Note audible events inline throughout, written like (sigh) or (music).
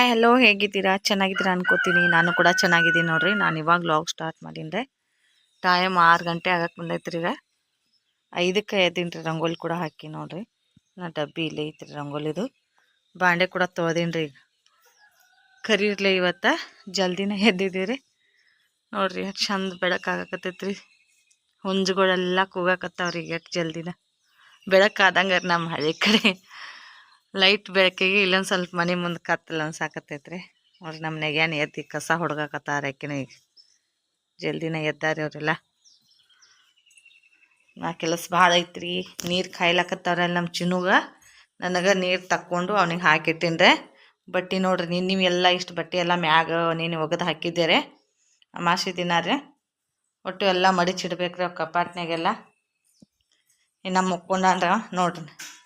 Hi hello ಹೇಗಿದ್ದೀರಾ? ಚೆನ್ನಾಗಿದ್ದೀರಾ ಅನ್ಕೋತೀನಿ. ನಾನು ಕೂಡ ಚೆನ್ನಾಗಿದ್ದೀನಿ ನೋಡ್ರಿ. ನಾನು ಇವಾಗ ಲಾಗ್ ಸ್ಟಾರ್ಟ್ ಮಾಡೀನಿ ಟೈಮ್ ಆರು ಗಂಟೆ ಆಗಕ್ಕೆ ಬಂದೈತ್ರಿ ಈಗ. ಐದಕ್ಕೆ ಎದ್ದೀನಿ ರೀ ರಂಗೋಲಿ ಕೂಡ ಹಾಕಿ ನೋಡ್ರಿ. ನಾ ಡಬ್ಬಿ ಇಲ್ಲೇ ಐತ್ರಿ ರಂಗೋಲಿದು. ಬಾಂಡೆ ಕೂಡ ತೊಳೆದೀನಿ ರೀ ಈಗ. ಕರಿ ಇರ್ಲಿ ಇವತ್ತು. ಜಲ್ದಿನೇ ಎದ್ದಿದ್ದೀರಿ. ನೋಡ್ರಿ ಯಾಕೆ ಚಂದ ಬೆಳಕಾಗಕತ್ತೈತ್ರಿ ಹುಂಜುಗಳೆಲ್ಲ ಕೂಗಾಕತ್ತಾವ್ರಿ ಈಗ ಜಲ್ದಿನ. ಬೆಳಕಾದಂಗಾರ ನಮ್ಮ ಹಳ್ಳಿ ಕಡೆ. ಲೈಟ್ ಬೆಳಕಿಗೆ ಇಲ್ಲೊಂದು ಸ್ವಲ್ಪ ಮನೆ ಮುಂದೆ ಕತ್ತಲ ಅನ್ಸಾಕತ್ತೈತ್ರಿ ನೋಡ್ರಿ ನಮ್ಮ ನೆಗ್ಯಾನ ಎದ್ದು ಕಸ ಹೊಡ್ಗಾಕತ್ತಾರ ಆಕಿನ ಈಗ. ಜಲ್ದಿನ ಎದ್ದಾರಿ ಅವರೆಲ್ಲ. ನಾ ಕೆಲಸ ಭಾಳ ಐತ್ರಿ. ನೀರು ಕಾಯ್ಲಾಕತ್ತವ್ರಲ್ಲ ನಮ್ಮ ಚಿನ್ನುಗ. ನನಗೆ ನೀರು ತಕ್ಕೊಂಡು ಅವ್ನಿಗೆ ಹಾಕಿಟ್ಟಿನ್ರೆ. ಬಟ್ಟೆ ನೋಡ್ರಿ ನೀನು ನೀವು ಎಲ್ಲ ಇಷ್ಟು ಬಟ್ಟೆ ಎಲ್ಲ ಮ್ಯಾಗ ನೀನು ಒಗೆದು ಹಾಕಿದ್ದೀರಿ. ಅಮಾಸಿ ದಿನ ರೀ ಒಟ್ಟು ಎಲ್ಲ ಮಡಿಚಿಡ್ಬೇಕ್ರಿ ಕಪಾಟ್ನಾಗೆಲ್ಲ ಇನ್ನು ಮುಕ್ಕೊಂಡ್ರ ನೋಡ್ರಿ.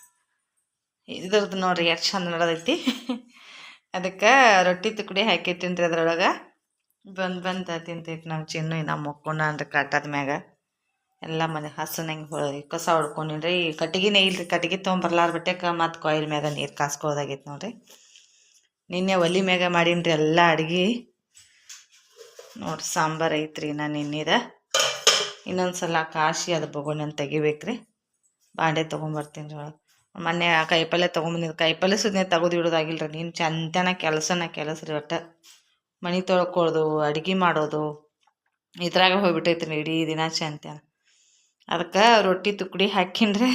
ಇದ್ರದ್ದು ನೋಡ್ರಿ ಎಷ್ಟು ಚಂದ ನಡೆದೈತಿ. ಅದಕ್ಕೆ ರೊಟ್ಟಿ ತುಕಡಿ ರೀ ಅದ್ರೊಳಗೆ. ಬಂದು ಬಂದು ತಿಂತೈತಿ ನಮ್ಮ ಚಿನ್ನು ನಮ್ಮ ಮಕ್ಕೊಂಡ ಅಂದ್ರೆ ಕಟ್ಟದ ಮ್ಯಾಗ. ಎಲ್ಲ ಮನೆ ಹಸನಂಗೆ ಹೊಳಿ ಕಸ ಹೊಡ್ಕೊಂಡಿನ್ರಿ ಈ ಕಟ್ಟಿಗೆನೇ ಇಲ್ರಿ ಕಟ್ಟಿಗೆ ತೊಗೊಂಬರ್ಲಾರ ಬಿಟ್ಟಕ್ಕೆ ಮತ್ತು ಕೊಯ್ಲ್ ಮ್ಯಾಗ ನೀರು ಕಾಸ್ಕೊಳ್ಳೋದಾಗೈತೆ ನೋಡ್ರಿ. ನಿನ್ನೆ ಒಲಿ ಮ್ಯಾಗ ಮಾಡೀನಿ ರೀ ಎಲ್ಲ ಅಡುಗೆ. ನೋಡ್ರಿ ಸಾಂಬಾರು ಐತ್ರಿ ನಾನು ನಿನ್ನೀರ ಇನ್ನೊಂದು ಸಲ ಕಾಶಿ ಅದು ಬೊಗೋಣ ತೆಗಿಬೇಕ್ರಿ. ಬಾಂಡೆ ತೊಗೊಂಬರ್ತೀನಿ ರೀ ಒಳಗೆ. ಮೊನ್ನೆ ಕಾಯಿಪಲ್ಲೆ ತೊಗೊಂಬಂದಿದ್ದು. ಕಾಯಿಪಲ್ಲೆ ಸುಮ್ಮನೆ ತೆಗೆದು ಇಡೋದಾಗಿಲ್ರಿ. ನೀನು ಚಂತನ ಕೆಲಸನ ಕೆಲಸ ರೀ ಒಟ್ಟು. ಮನೆ ತೊಳ್ಕೊಳ್ಳೋದು ಅಡುಗೆ ಮಾಡೋದು, ಇದ್ರಾಗ ಹೋಗ್ಬಿಟ್ಟೈತೆ ರೀ ಇಡೀ ದಿನ ಚಂತನ. ಅದಕ್ಕೆ ರೊಟ್ಟಿ ತುಕ್ಕಡಿ ಹಾಕಿನ್ರಿ.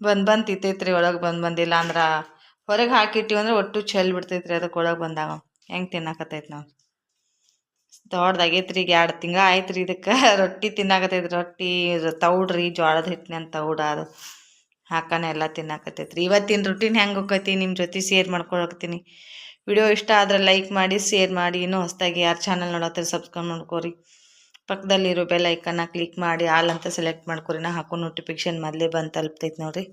ಬಂದು ಬಂದು ತಿತ್ತೈತ್ರಿ, ಒಳಗೆ ಬಂದು ಬಂದಿಲ್ಲ ಅಂದ್ರೆ ಹೊರಗೆ ಹಾಕಿಟ್ಟಿವಿ ಅಂದ್ರೆ ಒಟ್ಟು ಚೆಲ್ ಬಿಡ್ತೈತ್ರಿ ಅದಕ್ಕೆ ಒಳಗೆ ಬಂದಾಗ. ಹೆಂಗೆ ತಿನ್ನಕತ್ತೈತೆ ನಾವು. ದೊಡ್ಡದಾಗೈತ್ರಿ ಈಗ ಎರಡು ತಿಂಗಳು ಆಯ್ತು ರೀ ಇದಕ್ಕೆ. ರೊಟ್ಟಿ ತಿನ್ನಾಕತ್ತೈತೆ ರೊಟ್ಟಿ, ತೌಡ್ರಿ ಜೋಳದ ಹಿಟ್ಟಿನ ತೌಡ ಅದು. ಹಾಕನ ಎಲ್ಲ ತಿನ್ನಕತ್ತೈತ್ರಿ. ಇವತ್ತಿನ ರುಟೀನ್ ಹೆಂಗೆ ಹೋಗೈತಿ ನಿಮ್ಮ ಜೊತೆ ಶೇರ್ ಮಾಡ್ಕೊಳಕ್ತೀನಿ ವಿಡಿಯೋ ಇಷ್ಟ ಆದ್ರೆ ಲೈಕ್ ಮಾಡಿ ಶೇರ್ ಮಾಡಿ. ಇನ್ನೂ ಹೊಸದಾಗಿ ಯಾರು ಚಾನಲ್ ನೋಡತ್ತಾರೆ ಸಬ್ಸ್ಕ್ರೈಬ್ ಮಾಡ್ಕೋರಿ. ಪಕ್ಕದಲ್ಲಿರೋ ಬೆಲ್ ಐಕನ್ನ ಕ್ಲಿಕ್ ಮಾಡಿ ಆಲ್ ಅಂತ ಸೆಲೆಕ್ಟ್ ಮಾಡ್ಕೊರಿ. ನಾ ಹಾಕೋ ನೋಟಿಫಿಕೇಶನ್ ಮೊದಲೇ ಬಂದು ತಲುಪ್ತೈತೆ ನೋಡಿರಿ.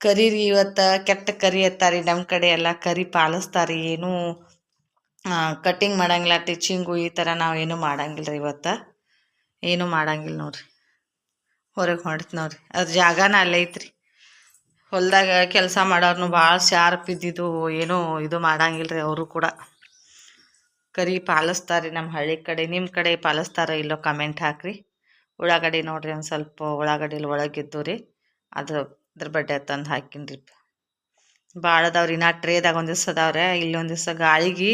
ಕರಿ ರೀ ಇವತ್ತು, ಕೆಟ್ಟ ಕರಿ ಎತ್ತಾರಿ. ನಮ್ಮ ಕಡೆ ಎಲ್ಲ ಕರಿ ಪಾಲಿಸ್ತಾರೆ. ಏನೂ ಕಟ್ಟಿಂಗ್ ಮಾಡಂಗಿಲ್ಲ ಟಿಚಿಂಗು ಈ ಥರ ನಾವು ಏನೂ ಮಾಡಂಗಿಲ್ಲ ರೀ ಇವತ್ತು. ಏನೂ ಮಾಡಂಗಿಲ್ಲ ನೋಡಿರಿ. ಹೊರಗೆ ಹೊಡ್ತು ನೋಡಿರಿ. ಅದ್ರ ಜಾಗನ ಅಲ್ಲೇ ಐತ್ರಿ. ಹೊಲದಾಗ ಕೆಲಸ ಮಾಡೋರ್ನು ಭಾಳ ಶಾರ್ಪ್ ಇದ್ದಿದ್ದು ಏನೂ ಇದು ಮಾಡಂಗಿಲ್ಲ ರೀ ಅವರು ಕೂಡ. ಕರಿ ಪಾಲಿಸ್ತಾರೆ ನಮ್ಮ ಹಳ್ಳಿ ಕಡೆ ನಿಮ್ಮ ಕಡೆ ಪಾಲಿಸ್ತಾರ ಇಲ್ಲೋ ಕಮೆಂಟ್ ಹಾಕಿರಿ. ಉಳ್ಳಾಗಡ್ಡಿ ನೋಡಿರಿ ಒಂದು ಸ್ವಲ್ಪ ಉಳ್ಳಾಗಡ್ಡಿಲಿ ಒಳಗಿದ್ದು ರೀ ಅದು ಅದ್ರ ಬಡ್ಡೆ ತಂದು ಹಾಕಿನಿ ರೀ ಭಾಳ ಅದಾವ್ರಿ ನಾ ಟ್ರೇದಾಗ ಒಂದು ದಿವ್ಸ ಅದಾವ್ರೆ, ಇಲ್ಲಿ ಒಂದು ದಿವ್ಸ ಗಾಳಿಗೆ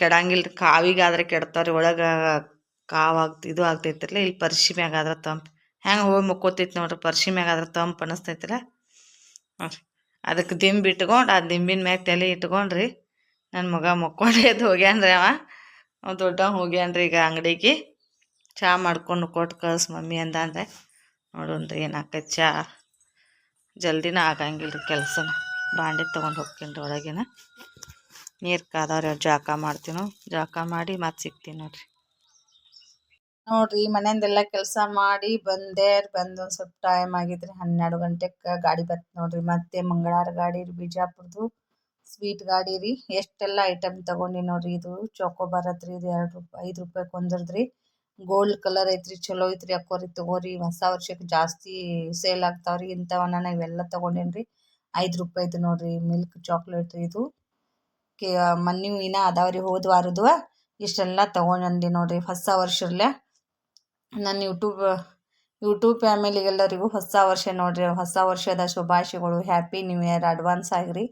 ಕೆಡಂಗಿಲ್ಲ ಕಾವಿಗಾದ್ರೆ ಕೆಡ್ತಾವ್ರಿ, ಒಳಗೆ ಕಾವಾಗ್ತಿ ಇದು ಆಗ್ತೈತ್ರಲ್ಲ, ಇಲ್ಲಿ ಪರ್ಶಿ ಮ್ಯಾಗ ಆದ್ರೆ ತಂಪು. ಹೆಂಗೆ ಹೋಗಿ ಮುಕ್ಕೋತೈತಿ ನೋಡ್ರಿ ಪರ್ಶಿ ಮ್ಯಾಗ ಆದ್ರೆ ತಂಪು ಅದಕ್ಕೆ ದಿಂಬು ಇಟ್ಕೊಂಡು, ಆ ದಿಂಬಿನ ಮ್ಯಾಗ ತಲೆ ಇಟ್ಕೊಂಡ್ರಿ. ನನ್ನ ಮಗ ಮಕ್ಕೊಂಡೇ ಎದ್ದು ಹೋಗ್ಯಾನ್ರಿ ಅವ. ಅವ ದೊಡ್ಡ ಹೋಗ್ಯಾನ್ರಿ ಈಗ ಅಂಗಡಿಗೆ. ಚಹಾ ಮಾಡ್ಕೊಂಡು ಕೊಟ್ಟು ಕಳ್ಸಿ ಮಮ್ಮಿ ಅಂದ ಅಂದಂದ್ರೆ ನೋಡೋಣ್ರಿ ಏನಾಕೈತೆ ಚಹಾ ಜಲ್ದಿನ ಆಗಂಗಿಲ್ಲ ರೀ ಕೆಲಸನ. ಬಾಂಡೆ ತೊಗೊಂಡು ಹೋಗ್ತೀನಿ ಒಳಗಿನ. ನೀರು ಕಾದವ್ರಿ ಜಾಕ ಮಾಡ್ತೀನೋ ಜಾಕ ಮಾಡಿ ಮತ್ತೆ ಸಿಗ್ತೀನಿ ನೋಡಿರಿ. ನೋಡ್ರಿ ಮನೆಯಿಂದೆಲ್ಲ ಕೆಲಸ ಮಾಡಿ ಬಂದೆ ಬಂದು ಒಂದು ಸ್ವಲ್ಪ ಟೈಮ್ ಆಗಿದ್ರಿ ಹನ್ನೆರಡು ಗಂಟೆಗೆ ಗಾಡಿ ಬತ್ತು ನೋಡ್ರಿ. ಮತ್ತೆ ಮಂಗಳಾರ ಗಾಡಿ ರೀ, ಬಿಜಾಪುರದು. ಸ್ವೀಟ್ ಗಾಡಿ ರೀ. ಎಷ್ಟೆಲ್ಲ ಐಟಮ್ ತಗೊಂಡಿ ನೋಡ್ರಿ, ಇದು ಚೋಕೋ ಬರತ್ರಿ ಇದು ಎರಡು ರೂಪಾಯಿ ಐದು ರೂಪಾಯಿ ಕೊಂದ್ರಿ ಗೋಲ್ಡ್ ಕಲರ್ ಐತ್ರಿ, ಚಲೋ ಐತ್ರಿ ಅಕ್ಕೋರಿ. ತಗೋರಿ, ಹೊಸ ವರ್ಷಕ್ಕೆ ಜಾಸ್ತಿ ಸೇಲ್ ಆಗ್ತಾವ್ರಿ ಇಂಥವನ್ನ ಇವೆಲ್ಲ ತಗೊಂಡೇನ್ರಿ ಐದು ರೂಪಾಯಿದು ನೋಡ್ರಿ ಮಿಲ್ಕ್ ಚಾಕ್ಲೇಟ್ ರೀ ಇದು. ಕೆ ಮನ್ನಿ ಇನ್ನ ಅದಾವ್ರಿ ಹೋದ ವಾರದ್ದು ಇಷ್ಟೆಲ್ಲ ತಗೊಂಡಿ ನೋಡ್ರಿ, ಹೊಸ ವರ್ಷರ್ಲೆ. ನನ್ನ ಯೂಟ್ಯೂಬ್ ಯೂಟ್ಯೂಬ್ ಫ್ಯಾಮಿಲಿಗೆಲ್ಲರಿಗೂ ಹೊಸ ವರ್ಷ ನೋಡಿರಿ, ಹೊಸ ವರ್ಷದ ಶುಭಾಶಯಗಳು. ಹ್ಯಾಪಿ ನ್ಯೂ ಇಯರ್ ಅಡ್ವಾನ್ಸ್ ಆಗಿರಿ.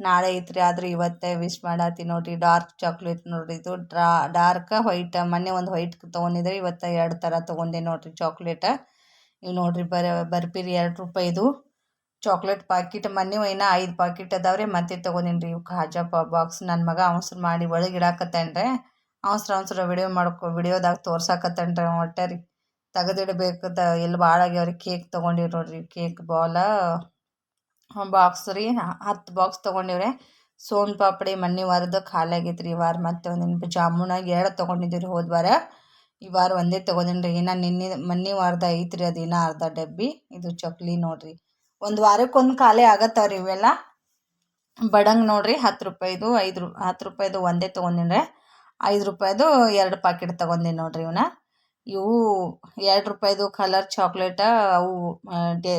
ನಾಳೆ ಐತ್ರಿ, ಆದ್ರೆ ಇವತ್ತೇ ವಿಶ್ ಮಾಡತ್ತಿ ನೋಡಿರಿ. ಡಾರ್ಕ್ ಚಾಕ್ಲೇಟ್ ನೋಡ್ರಿ. ಇದು ಡ್ರಾ ಡಾರ್ಕ್ ವೈಟ್ ಮೊನ್ನೆ ಒಂದು ವೈಟ್ ತೊಗೊಂಡಿದ್ರೆ ಇವತ್ತು ಎರಡು ಥರ ತೊಗೊಂಡೆ ನೋಡಿರಿ ಚಾಕ್ಲೇಟ ಇವು ನೋಡಿರಿ, ಬರ, ಬರ್ಪಿರಿ ಎರಡು ರೂಪಾಯಿದು ಚಾಕ್ಲೇಟ್ ಪಾಕಿಟ್ ಮೊನ್ನೆ ಇನ್ನ ಐದು ಪಾಕಿಟ್ ಅದಾವ್ರಿ, ಮತ್ತೆ ತೊಗೊಂಡಿನ್ರಿ. ಇವು ಖಾಜಾ ಬಾಕ್ಸ್ ನನ್ನ ಮಗ ಅವಸರು ಮಾಡಿ ಒಳಗೆ ಇಡಾಕತ್ತೇನ್ರಿ. ಅವಸರ ಅವಸರ ವಿಡಿಯೋ ಮಾಡ್ಕೊ ವಿಡಿಯೋದಾಗ ತೋರ್ಸಾಕತ್ತೇನ್ರಿ ಒಟ್ಟೆ ರೀ ತೆಗೆದಿಡ್ಬೇಕದ ಎಲ್ಲಿ ಭಾಳ ಆಗ್ಯಾವ್ರಿ ಕೇಕ್ ತೊಗೊಂಡಿವಿ ನೋಡಿರಿ ಕೇಕ್ ಬಾಲ ಬಾಕ್ಸ್ ರೀ, ಹತ್ತು ಬಾಕ್ಸ್ ತೊಗೊಂಡಿವ್ರಿ. ಸೋನ್ ಪಾಪಡಿ ಮೊನ್ನೆ ವಾರದ ಖಾಲಿ ಆಗೈತೆ ರೀ ಈ ವಾರ, ಮತ್ತೆ ಒಂದಿನ ಜಾಮೂನಾಗ ಎರಡು ತೊಗೊಂಡಿದ್ದೀವಿ ರೀ ಹೋದ ವಾರ. ಈ ವಾರ ಒಂದೇ ತೊಗೊಂಡಿನಿ ರೀ ಇನ್ನು ನಿನ್ನೆ, ಮೊನ್ನೆ ವಾರದ ಐತ್ರಿ ಅದು ಇನ್ನೂ ಅರ್ಧ ಡಬ್ಬಿ, ಇದು ಚಕ್ಲಿ ನೋಡಿರಿ. ಒಂದು ವಾರಕ್ಕೊಂದು ಖಾಲಿ ಆಗತ್ತವ್ರಿ ಇವೆಲ್ಲ. ಬಡಂಗ್ ನೋಡಿರಿ ಹತ್ತು ರೂಪಾಯಿದು, ಐದು ರೂ, ಹತ್ತು ರೂಪಾಯಿದು ಒಂದೇ ತೊಗೊಂಡಿನಿ ಐದು ರೂಪಾಯಿದು ಎರಡು ಪ್ಯಾಕೆಟ್ ತಗೊಂಡೆ ನೋಡಿರಿ ಇವನ್ನ ಇವು ಎರಡು ರೂಪಾಯಿದು ಕಲರ್ ಚಾಕ್ಲೇಟ ಅವು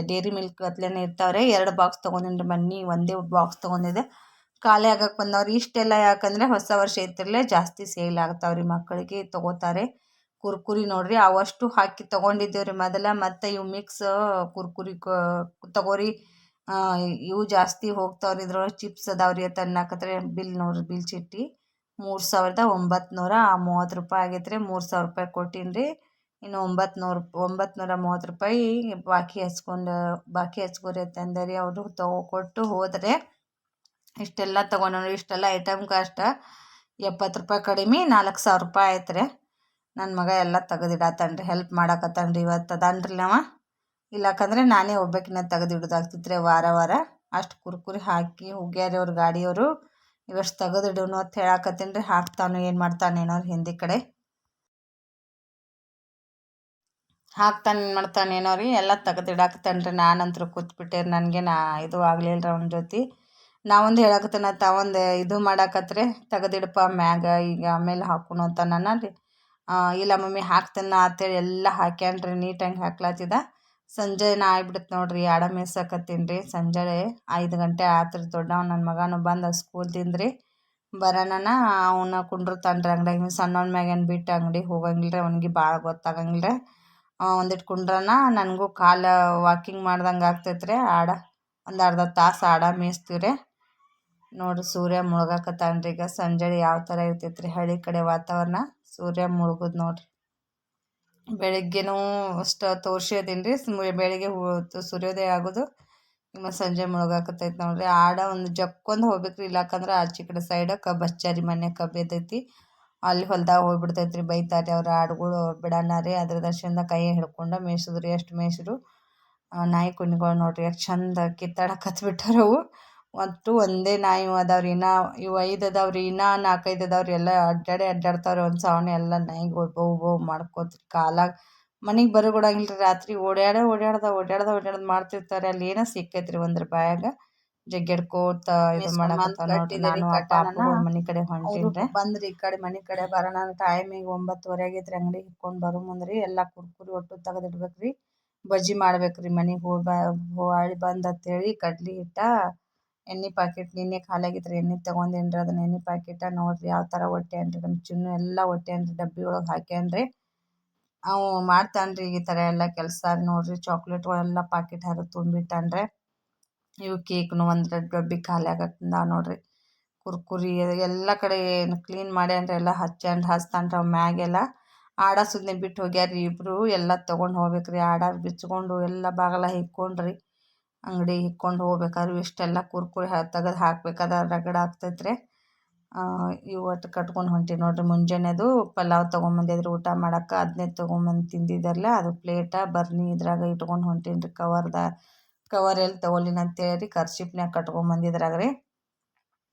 ಡೇರಿ ಮಿಲ್ಕ್ ಅತ್ಲೇನೆ ಇರ್ತಾವ್ರೆ. ಎರಡು ಬಾಕ್ಸ್ ತೊಗೊಂಡಿನಿ ಬನ್ನಿ, ಒಂದೇ ಬಾಕ್ಸ್ ತೊಗೊಂಡಿದ್ದೆ ಖಾಲಿ ಆಗಕ್ಕೆ ಬಂದವ್ರಿ ಇಷ್ಟೆಲ್ಲ ಯಾಕಂದರೆ ಹೊಸ ವರ್ಷ ಇತ್ತಿರಲೇ ಜಾಸ್ತಿ ಸೇಲ್ ಆಗ್ತಾವ್ರಿ ಮಕ್ಕಳಿಗೆ, ತೊಗೋತಾರೆ. ಕುರ್ಕುರಿ ನೋಡ್ರಿ, ಅವಷ್ಟು ಹಾಕಿ ತೊಗೊಂಡಿದ್ದೇವ್ರಿ ಮೊದಲ. ಮತ್ತು ಇವು ಮಿಕ್ಸ್ ಕುರ್ಕುರಿ ತಗೋರಿ. ಇವು ಜಾಸ್ತಿ ಹೋಗ್ತಾವ್ರಿ ಇದ್ರೊಳಗೆ ಚಿಪ್ಸ್ ಅದಾವ್ರಿ ಅಂತ ಬಿಲ್ ನೋಡ್ರಿ, ಬಿಲ್ ಚಿಟ್ಟಿ ಮೂರು ಸಾವಿರದ ಒಂಬತ್ತು ಮೂವತ್ತು ರೂಪಾಯಿ ಆಗೈತೆ ರೀ ಮೂರು ಸಾವಿರ ರೂಪಾಯಿ ಕೊಟ್ಟೀನಿ ರೀ ಇನ್ನು ಒಂಬತ್ತು ಒಂಬತ್ತುನೂರ ಒಂಬತ್ತು ನೂರ ಮೂವತ್ತು ರೂಪಾಯಿ ಬಾಕಿ ಹಚ್ಕೊಂಡು, ಬಾಕಿ ಹಚ್ಕೋರಿ ಅಂತ ರೀ ಅವರು ತಗೋ ಕೊಟ್ಟು ಹೋದರೆ ಇಷ್ಟೆಲ್ಲ ತೊಗೊಂಡ್ರಿ. ಇಷ್ಟೆಲ್ಲ ಐಟಮ್ ಕಾಸ್ಟ ಎಪ್ಪತ್ತು ರೂಪಾಯಿ ಕಡಿಮೆ, ನಾಲ್ಕು ಸಾವಿರ ರೂಪಾಯಿ ಆಯ್ತು ರೀ ನನ್ನ ಮಗ ಎಲ್ಲ ತೆಗೆದಿಡತ್ತಾನ ರೀ ಹೆಲ್ಪ್ ಮಾಡಕತ್ತಾನ ರೀ ಇವತ್ತು ಅದಾನ್ರಿ ನಾವ ಇಲ್ಲಕಂದ್ರೆ ನಾನೇ ಒಬ್ಬಾಕಿನ ತೆಗೆದಿಡೋದಾಗ್ತಿತ್ತು ರೀ ವಾರ ವಾರ. ಅಷ್ಟು ಕುರ್ಕುರಿ ಹಾಕಿ ಹೋಗ್ಯಾರಿ ಅವ್ರ ಗಾಡಿಯವರು. ಇವಷ್ಟು ತೆಗೆದಿಡೋನು ಅಂತ ಹೇಳಾಕತ್ತೀನಿ ರೀ. ಹಾಕ್ತಾನು ಏನು ಮಾಡ್ತಾನೇನೋ ಹಿಂದಿ ಕಡೆ. ಹಾಕ್ತಾನೆ ಏನು ಮಾಡ್ತಾನೇನೋ ರೀ ಎಲ್ಲ ತೆಗೆದಿಡಾಕತ್ತಾನೆ ರೀ. ನಾನಂತರೂ ಕೂತ್ಬಿಟ್ಟೆ ನನಗೆ ನಾ ಇದು ಆಗಲಿಲ್ಲ ರೀ ಅವನ ಜೊತೆ. ನಾವೊಂದು ಹೇಳಕತ್ತಾನ, ತಾವೊಂದು ಇದು ಮಾಡಾಕತ್ರೆ. ತೆಗೆದಿಡಪ್ಪ ಮ್ಯಾಗ ಈಗ ಆಮೇಲೆ ಹಾಕೋಣ ಅಂತ ನಾನು ರೀ. ಇಲ್ಲ ಮಮ್ಮಿ ಹಾಕ್ತೇನೆ ಅಂತೇಳಿ ಎಲ್ಲ ಹಾಕ್ಯಾನ್ರಿ. ನೀಟಾಗಿ ಹಾಕ್ಲತ್ತಿದ ಸಂಜೆ ನಾ ಆಗ್ಬಿಡುತ್ತೆ ನೋಡ್ರಿ ಆಡ ಮೇಯ್ಸಕತ್ತೀನಿ ರೀ. ಸಂಜೆ ಐದು ಗಂಟೆ ಆತ್ರಿ ದೊಡ್ಡವ ನನ್ನ ಮಗನು ಬಂದ ಸ್ಕೂಲ್ ತಿಂದ್ರಿ ಬರೋಣ ಅವನ ಕುಂಡ್ರು ರೀ ಅಂಗಡಿಯಾಗ ಸಣ್ಣವನ ಮ್ಯಾಗೇನು ಬಿಟ್ಟು ಅಂಗಡಿ ಹೋಗಂಗಿಲ್ಲ ರೀ, ಅವ್ನಿಗೆ ಭಾಳ ಗೊತ್ತಾಗಂಗಿಲ್ಲ ರೀ. ಒಂದಿಟ್ಟು ಕುಂಡ್ರನ, ನನಗೂ ಕಾಲು ವಾಕಿಂಗ್ ಮಾಡ್ದಂಗೆ ಆಗ್ತೈತೆ ರೀ. ಆಡ, ಒಂದು ಅರ್ಧ ತಾಸು ಆಡ ಮೇಯಿಸ್ತೀವಿ ರೀ. ನೋಡಿರಿ, ಸೂರ್ಯ ಮುಳುಗಾಕತ್ತಾನ ರೀ ಈಗ ಸಂಜೆ ಯಾವ ಥರ ಇರ್ತೈತೆ ರೀ, ಹಳ್ಳಿ ಕಡೆ ವಾತಾವರಣ. ಸೂರ್ಯ ಮುಳುಗುದು ನೋಡಿರಿ. ಬೆಳಿಗ್ಗೆನೂ ಅಷ್ಟು ತೋರ್ಸಿದೀನಿ ರೀ ಬೆಳಿಗ್ಗೆ ಸೂರ್ಯೋದಯ ಆಗೋದು ಮತ್ತು ಸಂಜೆ ಮುಳುಗಾಕತ್ತೈತೆ ನೋಡಿರಿ. ಆಡ ಒಂದು ಜಕ್ಕೊಂದು ಹೋಗ್ಬೇಕು ರೀ ಇಲ್ಲಾಕಂದ್ರೆ ಆಚೆ ಕಡೆ ಸೈಡ್ ಕಬ್ಬು ಹಚ್ಚಾರಿ ಮನೆ ಕಬ್ಬು ಎದ್ದೈತಿ ಅಲ್ಲಿ ಹೊಲ್ದಾಗ ಹೋಗ್ಬಿಡ್ತೈತೆ ರೀ ಬೈತಾರೆ ಅವ್ರ ಆಡುಗಳು ಬಿಡೋಣ ರೀ. ಅದ್ರ ದರ್ಶನದ ಕೈ ಹಿಡ್ಕೊಂಡು ಮೇಯ್ಸಿದ್ರು. ರೀ ಎಷ್ಟು ಮೇಯ್ಸಿದ್ರು ನಾಯಿ ಕುಣಿಗಳು ನೋಡ್ರಿ. ಎಷ್ಟು ಚಂದ ಕಿತ್ತಾಡಕ್ಕೆ ಅವು. ಒಟ್ಟು ಒಂದೇ ನಾಯಿ ಅದಾವ್ರಿ ಇನ್ನ ಇವು ಐದು ಅದಾವ್ರಿ ಇನ್ನ ನಾಲ್ಕೈದು ಅದಾವ್ರಿ ಎಲ್ಲ ಅಡ್ಡಾಡಿ ಅಡ್ಡಾಡ್ತಾವ್ರಿ ಒಂದು ಸಾವನ್ನ ಎಲ್ಲ ನಾಯಿಗಳು ಬೌ ಬೌ ಮಾಡ್ಕೋತ ಕಾಲಾಗ ಮನೆಗೆ ಬರೋಗೊಡಂಗಿಲ್ಲ ರೀ ರಾತ್ರಿ ಓಡ್ಯಾಡ ಓಡ್ಯಾಡ್ದ ಓಡ್ಯಾಡ್ದ ಓಡ್ಯಾಡ್ದ ಮಾಡ್ತಿರ್ತಾರೆ. ಅಲ್ಲಿ ಏನೋ ಸಿಕ್ಕೈತ್ರಿ ಒಂದ್ರ ಬಾಯಾಗ. ಜಗ್ಗೆಡ್ಕೋತ ಇದು ಮನಿ ಮನೆ ಕಡೆ ಹೊಂಟೀನಿ ಬಂದ್ರಿ ಈ ಕಡೆ ಮನೆ ಕಡೆ ಬರೋಣ ಟೈಮಿಗೆ ಒಂಬತ್ತುವರೆ ಆಗೈತ್ರಿ. ಅಂಗಡಿ ಹಿಡ್ಕೊಂಡು ಬರೋ ಮುಂದ್ರಿ ಎಲ್ಲ ಕುರ್ಕುರಿ ಒಟ್ಟು ತೆಗೆದಿಡ್ಬೇಕ್ರಿ. ಬಜ್ಜಿ ಮಾಡ್ಬೇಕ್ರಿ ಮನೆಗೆ ಹೋಗಿ ಬಂದ ಅಂತ ಅಂತೇಳಿ ಕಡ್ಲಿ ಹಿಟ್ಟ ಎಣ್ಣೆ ಪ್ಯಾಕೆಟ್ ನಿನ್ನೆ ಖಾಲಿ ಆಗಿತ್ತು ರೀ ಎಣ್ಣೆ ರೀ ಅದನ್ನ ಎಣ್ಣೆ ಪ್ಯಾಕೆಟ ನೋಡಿರಿ ಯಾವ ಥರ ಹೊಟ್ಟೆ ಅನ್ರಿ ನಮ್ಮ ಚಿನ್ನು ಎಲ್ಲ ಹೊಟ್ಟೆ ಅನ್ರಿ ಡಬ್ಬಿ ಒಳಗೆ ಹಾಕ್ಯಾನ್ರಿ ಅವು ಮಾಡ್ತಾನ್ರಿ ಈ ಥರ ಎಲ್ಲ ಕೆಲಸ ನೋಡಿರಿ ಚಾಕ್ಲೇಟ್ಗಳೆಲ್ಲ ಪ್ಯಾಕೆಟ್ ಹರಿದು ತುಂಬಿಟ್ಟಾನ್ರಿ ಇವು ಕೇಕ್ನು ಒಂದು ಡಬ್ಬಿ ಖಾಲಿ ಆಗತ್ತಿಂದ ನೋಡಿರಿ. ಕುರ್ಕುರಿ ಎಲ್ಲ ಕಡೆ ಏನು ಕ್ಲೀನ್ ಮಾಡ್ಯಾನ್ರಿ ಎಲ್ಲ ಹಚ್ಚಾಂಡ್ ಹಚ್ತಾನೆ ರೀ ಅವು ಮ್ಯಾಗೆಲ್ಲ ಆಡ ಸುದ್ನೆ ಬಿಟ್ಟು ಹೋಗ್ಯಾರ ರೀ ಇಬ್ಬರು ಎಲ್ಲ ತೊಗೊಂಡು ಹೋಗ್ಬೇಕು ರೀ ಆಡ ಬಿಚ್ಕೊಂಡು ಎಲ್ಲ ಬಾಗಲ ಹಿಕ್ಕೊಂಡ್ರಿ. ಅಂಗಡಿ ಇಕ್ಕೊಂಡು ಹೋಗ್ಬೇಕಾದ್ರೆ ಇಷ್ಟೆಲ್ಲ ಕುರ್ಕುರೆ ತೆಗೆದು ಹಾಕ್ಬೇಕಾದ್ರೆ ರಗಡ ಆಗ್ತೈತೆ ರೀ ಇವು ಒಟ್ಟು ಕಟ್ಕೊಂಡು ಹೊಂಟೀವಿ ನೋಡಿರಿ. ಮುಂಜಾನೆದು ಪಲಾವ್ ತೊಗೊಂಬಂದಿದ್ರು, ಊಟ ಮಾಡಕ್ಕೆ ಅದನ್ನೇ ತೊಗೊಂಬಂದು ತಿಂದಿದ್ದರಲ್ಲ ಅದು ಪ್ಲೇಟ ಬರ್ನಿ ಇದ್ರಾಗ ಇಟ್ಕೊಂಡು ಹೊಂಟೀನಿ ರೀ ಕವರ್ದ ಕವರ್ ಎಲ್ಲಿ ತೊಗೊಲಿನ ಅಂತೇಳಿ ಕರ್ಶಿಪ್ನ್ಯಾಗ ಕಟ್ಕೊಂಬಂದಿದ್ರಾಗ ರೀ.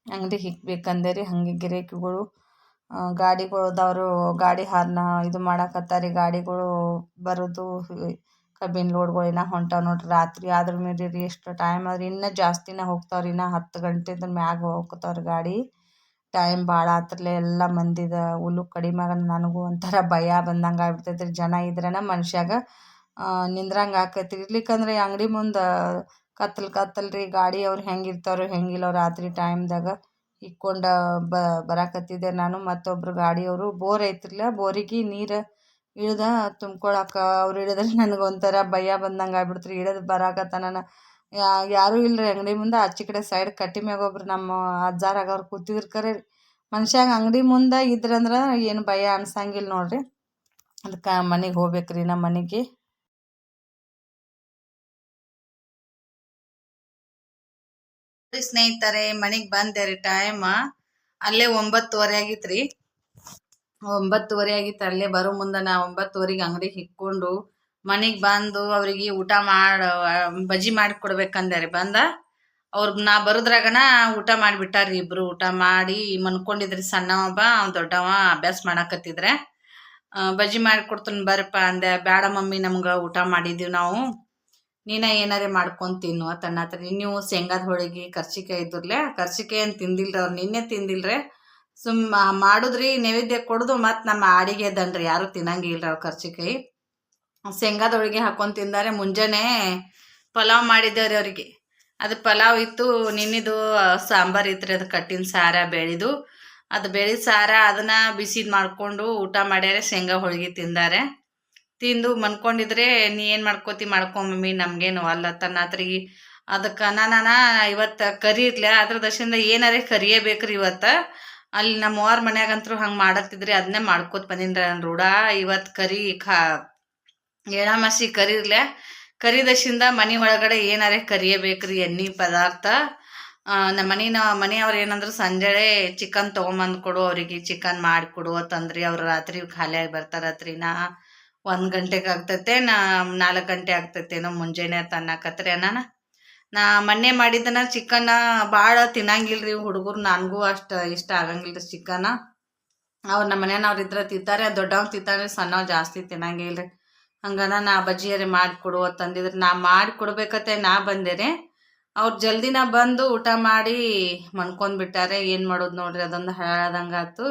ಅಂಗಡಿ ಹಿಕ್ಬೇಕಂದೆ ರೀ ಹಾಗೆ ಗಿರಾಕಿಗಳು. ಗಾಡಿಗಳದವರು ಗಾಡಿ ಹಾರ್ನ ಇದು ಮಾಡಾಕತ್ತಾರಿ. ರೀ ಗಾಡಿಗಳು ಬರೋದು ಕಬ್ಬಿನ ಲೋಡ್ಗಳು ಇನ್ನೂ ಹೊಂಟಾವ ನೋಡಿರಿ. ರಾತ್ರಿ ಆದ್ರ ಮೇಲೆ ರೀ ಎಷ್ಟು ಟೈಮ್ ಆದ್ರೆ ಇನ್ನೂ ಜಾಸ್ತಿನೇ ಹೋಗ್ತಾವ್ರಿ. ಇನ್ನೂ ಹತ್ತು ಗಂಟೆದ ಮ್ಯಾಗ ಹೋಗ್ತಾವ್ರಿ ಗಾಡಿ. ಟೈಮ್ ಭಾಳ ಆತ್ರಲೆ ಎಲ್ಲ ಮಂದಿದ ಹುಲ್ಲು ಕಡಿಮೆ ನನಗೂ ಒಂಥರ ಭಯ ಬಂದಂಗೆ ಆಗ್ಬಿಡ್ತೈತೆ ಜನ ಇದ್ರೇನ ಮನುಷ್ಯಾಗ ನಿಂದ್ರಂಗೆ ಆಕೈತಿ ಇರ್ಲಿಕ್ಕಂದ್ರೆ ಅಂಗಡಿ ಮುಂದೆ ಕತ್ತಲ್ ಕತ್ತಲು ರೀ. ಗಾಡಿ ಅವ್ರು ಹೆಂಗೆ ಇರ್ತಾರೋ ಹೆಂಗಿಲ್ಲ ರಾತ್ರಿ ಟೈಮ್ದಾಗ ಇಕ್ಕೊಂಡು ಬರಾಕತ್ತಿದ್ದೆ ನಾನು. ಮತ್ತೊಬ್ರು ಗಾಡಿಯವರು, ಬೋರ್ ಐತ್ರಲ್ಲ. ಬೋರಿಗೆ ನೀರು ಇಳ್ದು ತುಂಬ್ಕೊಳಕ್ಕೆ ಅವ್ರು ಇಳಿದ್ರೆ (laughs) ನನಗೆ ಒಂಥರ ಭಯ ಬಂದಂಗೆ ಆಗ್ಬಿಡ್ತು ರೀ ಇಳಿದು ಬರಾಕತ್ತಾನ ಯಾರೂ ಇಲ್ಲ ರೀ ಅಂಗಡಿ ಮುಂದೆ ಆಚೆ ಕಡೆ ಸೈಡ್ ಕಟ್ಟಿ ಮ್ಯಾಗ ಒಬ್ರು ನಮ್ಮ ಅಜ್ಜಾರಾಗ ಅವ್ರು ಕೂತಿದ್ರು ಕರೆ ಮನ್ಷಾಗ ಅಂಗಡಿ ಮುಂದೆ ಇದ್ರಂದ್ರೆ ಏನು ಭಯ ಅನ್ಸಂಗಿಲ್ಲ ನೋಡಿರಿ. ಅದಕ್ಕೆ ಮನೆಗೆ ಹೋಗ್ಬೇಕ್ರಿ, ನಮ್ಮ ಮನೆಗೆ. ಸ್ನೇಹಿತರೆ, ಮನೆಗೆ ಬಂದೆ ರೀ ಟೈಮ್ ಅಲ್ಲೇ ಒಂಬತ್ತುವರೆ ಆಗಿತ್ತು ರೀ ಒಂಬತ್ತುವರೆ ಆಗಿತ್ತು, ಅಲ್ಲೇ ಬರೋ ಮುಂದೆ ನಾ ಒಂಬತ್ತುವರೆಗೆ ಅಂಗಡಿ ಹಿಕ್ಕೊಂಡು ಮನೆಗೆ ಬಂದು ಅವರಿಗೆ ಊಟ ಮಾಡಿ, ಬಜ್ಜಿ ಮಾಡಿ ಬಂದ. ಅವ್ರು ನಾ ಬರೋದ್ರಾಗನ ಊಟ ಮಾಡಿಬಿಟ್ಟಾರ್ರಿ ಇಬ್ರು. ಊಟ ಮಾಡಿ ಮನ್ಕೊಂಡಿದ್ರಿ ಸಣ್ಣವ ಒಬ್ಬ ದೊಡ್ಡವ ಅಭ್ಯಾಸ ಮಾಡಾಕತ್ತಿದ್ರೆ. ಬಜ್ಜಿ ಮಾಡಿ ಕೊಡ್ತೀನಿ ಬರ್ರಪ್ಪ ಅಂದೆ. ಬೇಡ ಮಮ್ಮಿ, ನಮ್ಗೆ ಊಟ ಮಾಡಿದ್ದೀವಿ ನಾವು. ನೀನ ಏನಾರೇ ಮಾಡ್ಕೊಂಡು ತಿನ್ನು ತನ್ನತ್ರ ನೀವು ಶೇಂಗಾದ ಹೋಳಿಗೆ, ಕರ್ಚಿಕಾಯಿ ಇದ್ರಲ್ಲೇ ಕರ್ಚಿಕಾಯಿ ಏನು ತಿಂದಿಲ್ರಿ ಅವ್ರು, ನಿನ್ನೆ ತಿಂದಿಲ್ರಿ. ಸುಮ್ಮ ಮಾಡುದ್ರಿ ನೈವೇದ್ಯ ಕೊಡುದು ಮತ್ತು ನಮ್ಮ ಅಡಿಗೆ ದನ್ರಿ ಯಾರು ತಿನ್ನಂಗಿಲ್ಲ ಅವ್ರು ಖರ್ಚಿಕಾಯಿ ಶೇಂಗಾದ ಹೋಳಿಗೆ ಹಾಕೊಂಡು ತಿಂದಾರೆ. ಮುಂಜಾನೆ ಪಲಾವ್ ಮಾಡಿದ್ದೇವ್ರಿ ಅವ್ರಿಗೆ. ಅದು ಪಲಾವ್ ಇತ್ತು, ನಿನ್ನಿದು ಸಾಂಬಾರು ಇತ್ತು ಅದು ಕಟ್ಟಿನ ಸಾರ ಬೆಳಿದು ಅದು ಬೆಳಿದ ಸಾರ ಅದನ್ನ ಬಿಸಿದ್ ಮಾಡಿಕೊಂಡು ಊಟ ಮಾಡ್ಯಾರೆ, ಶೇಂಗಾ ಹೋಳಿಗೆ ತಿಂದಾರೆ. ತಿಂದು ಮನ್ಕೊಂಡಿದ್ರೆ ನೀ ಏನು ಮಾಡ್ಕೋತಿ ಮಾಡ್ಕೊ ಮಮ್ಮಿ, ನಮ್ಗೇನು ಅಲ್ಲ ತನ್ನಾತ್ರಿ. ಅದಕ್ಕೆ ನಾನ ಇವತ್ತು ಕರಿ ಇರ್ಲಿ, ಅದ್ರ ದಶಿಂದ ಏನಾರೇ ಕರಿಯೇಬೇಕ್ರಿ ಇವತ್ತು. ಅಲ್ಲಿ ನಮ್ಮ ಅವ್ರ ಮನ್ಯಾಗಂತೂ ಹಂಗೆ ಮಾಡತ್ತಿದ್ರಿ ಅದನ್ನೇ ಮಾಡ್ಕೋತ ಬಂದಿನ್ರಿ ನಾನು ರೂಢ. ಇವತ್ತು ಕರಿ ಖಾ ಎಳಮಾಸಿ ಕರಿರ್ಲೆ ಕರಿದಶಿಂದ ಮನೆ ಒಳಗಡೆ ಏನಾರೇ ಕರಿಯಬೇಕ್ರಿ ಎಣ್ಣೆ ಪದಾರ್ಥ. ನಮ್ಮ ಮನೆ ಮನೆಯವ್ರು ಏನಂದ್ರೆ ಸಂಜೆ ಚಿಕನ್ ತೊಗೊಂಬಂದು ಕೊಡು, ಅವರಿಗೆ ಚಿಕನ್ ಮಾಡಿಕೊಡು ಅಂತಂದ್ರಿ ಅವ್ರು ರಾತ್ರಿ ಖಾಲಿಯಾಗಿ ಬರ್ತಾರೆ ರಾತ್ರಿ ನಾ ಒಂದು ಗಂಟೆಗೆ ಆಗ್ತೈತೆ, ನಾ ನಾಲ್ಕು ಗಂಟೆ ಆಗ್ತೈತೇನೋ ಮುಂಜಾನೆ ತನ್ನಕತ್ರಿ ನಾನು ನಾ ಮೊನ್ನೆ ಮಾಡಿದ್ದನ ಚಿಕನ್ ಭಾಳ ತಿನ್ನಂಗಿಲ್ರಿ ಹುಡುಗರು, ನನಗೂ ಅಷ್ಟು ಇಷ್ಟ ಆಗಂಗಿಲ್ರಿ ಚಿಕನ್ ಅವ್ರು ನಮ್ಮ ಮನೆಯವ್ರು ಇದ್ರೆ ತಿಂತಾರೆ ದೊಡ್ಡವ್ರು ತಿಂತಾರೆ ಸಣ್ಣವ್ ಜಾಸ್ತಿ ತಿನ್ನಂಗಿಲ್ರಿ. ಹಂಗನ ನಾ ಬಜ್ಜಿಯರಿ ಮಾಡಿಕೊಡು ಅಂತಂದಿದ್ರೆ ನಾ ಮಾಡಿ ಕೊಡ್ಬೇಕತ್ತೆ, ನಾ ಬಂದೆ ರೀ ಅವ್ರು ಜಲ್ದಿನ ಬಂದು ಊಟ ಮಾಡಿ ಮನ್ಕೊಂಡ್ಬಿಟ್ಟಾರೆ ಏನು ಮಾಡೋದು ನೋಡ್ರಿ, ಅದೊಂದು ಆಯ್ತು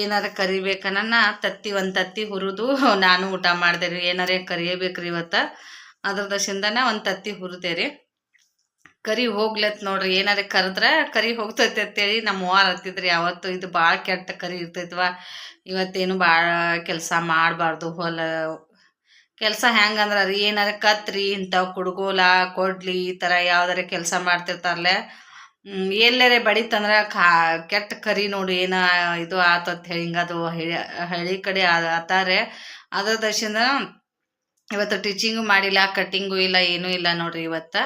ಏನಾರ ಕರಿಬೇಕನ್ನ ತತ್ತಿ, ಒಂದು ತತ್ತಿ ಹುರಿದು ನಾನು ಊಟ ಮಾಡಿದೆ ರೀ. ಏನಾರೇ ಕರಿಯಬೇಕ್ರಿ ಇವತ್ತು. ಅದ್ರ ದಶಿಂದನೇ ಒಂದು ತತ್ತಿ ಹುರಿದೆ ರೀ. ಕರಿ ಹೋಗ್ಲತ್ ನೋಡ್ರಿ, ಏನಾರ ಕರೆದ್ರೆ ಕರಿ ಹೋಗ್ತೈತೆ ಅಂತೇಳಿ ನಮ್ಮ ಅವ್ವಾರ ಹತ್ತಿದ್ರಿ ಯಾವತ್ತು ಇದು ಭಾಳ ಕೆಟ್ಟ ಕರಿ ಇರ್ತೈತವ. ಇವತ್ತೇನು ಭಾಳ ಕೆಲಸ ಮಾಡಬಾರ್ದು ಹೊಲ, ಕೆಲಸ ಹೆಂಗಂದ್ರೆ ರೀ, ಏನಾರ ಕತ್ರಿ ಇಂಥವು ಕುಡ್ಗೋಲ, ಕೊಡ್ಲಿ, ಈ ಥರ ಯಾವ್ದಾರ ಕೆಲಸ ಮಾಡ್ತಿರ್ತಾರಲ್ಲ ಎಲ್ಲರೇ ಬಡಿತಂದ್ರೆ ಕಾ, ಕೆಟ್ಟ ಕರಿ ನೋಡಿ ಏನ ಇದು ಆತತ್ ಹೇಳಿ ಹಿಂಗದು ಹಳ್ಳಿ ಹಳ್ಳಿ ಕಡೆ ಆತಾರೆ. ಅದ್ರ ದರ್ಶನ ಇವತ್ತು ಟೀಚಿಂಗು ಮಾಡಿಲ್ಲ ಕಟ್ಟಿಂಗು ಇಲ್ಲ, ಏನೂ ಇಲ್ಲ ನೋಡ್ರಿ ಇವತ್ತು.